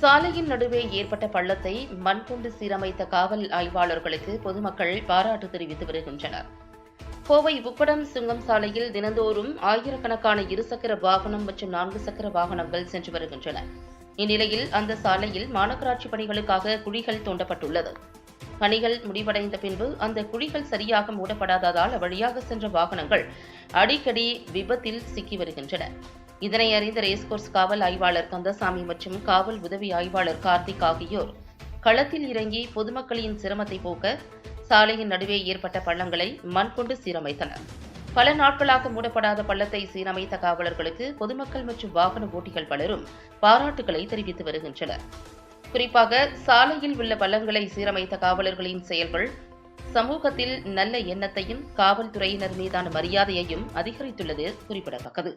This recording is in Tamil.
சாலையின் நடுவே ஏற்பட்ட பள்ளத்தை மண் கொண்டு சீரமைத்த காவல் ஆய்வாளர்களுக்கு பொதுமக்கள் பாராட்டு தெரிவித்து வருகின்றனர். கோவை உப்படம் சுங்கம் சாலையில் தினந்தோறும் ஆயிரக்கணக்கான இருசக்கர வாகனம் மற்றும் நான்கு சக்கர வாகனங்கள் சென்று வருகின்றன. இந்நிலையில் அந்த சாலையில் மாநகராட்சி பணிகளுக்காக குழிகள் தோண்டப்பட்டுள்ளது. பணிகள் முடிவடைந்த பின்பு அந்த குழிகள் சரியாக மூடப்படாததால் வழியாக சென்ற வாகனங்கள் அடிக்கடி விபத்தில் சிக்கி வருகின்றன. இதனை அறிந்த ரேஸ்கோர்ஸ் காவல் ஆய்வாளர் கந்தசாமி மற்றும் காவல் உதவி ஆய்வாளர் கார்த்திக் ஆகியோர். களத்தில் இறங்கி பொதுமக்களின் சிரமத்தை போக்க சாலையின் நடுவே ஏற்பட்ட பள்ளங்களை மண் கொண்டு சீரமைத்தனர். பல நாட்களாக மூடப்படாத பள்ளத்தை சீரமைத்த காவலர்களுக்கு பொதுமக்கள் மற்றும் வாகன ஓட்டிகள் பலரும் பாராட்டுகளை தெரிவித்து வருகின்றனர். குறிப்பாக சாலையில் உள்ள பள்ளங்களை சீரமைத்த காவலர்களின் செயல்கள் சமூகத்தில் நல்ல எண்ணத்தையும் காவல்துறையினர் மீதான மரியாதையையும் அதிகரித்துள்ளது குறிப்பிடத்தக்கது.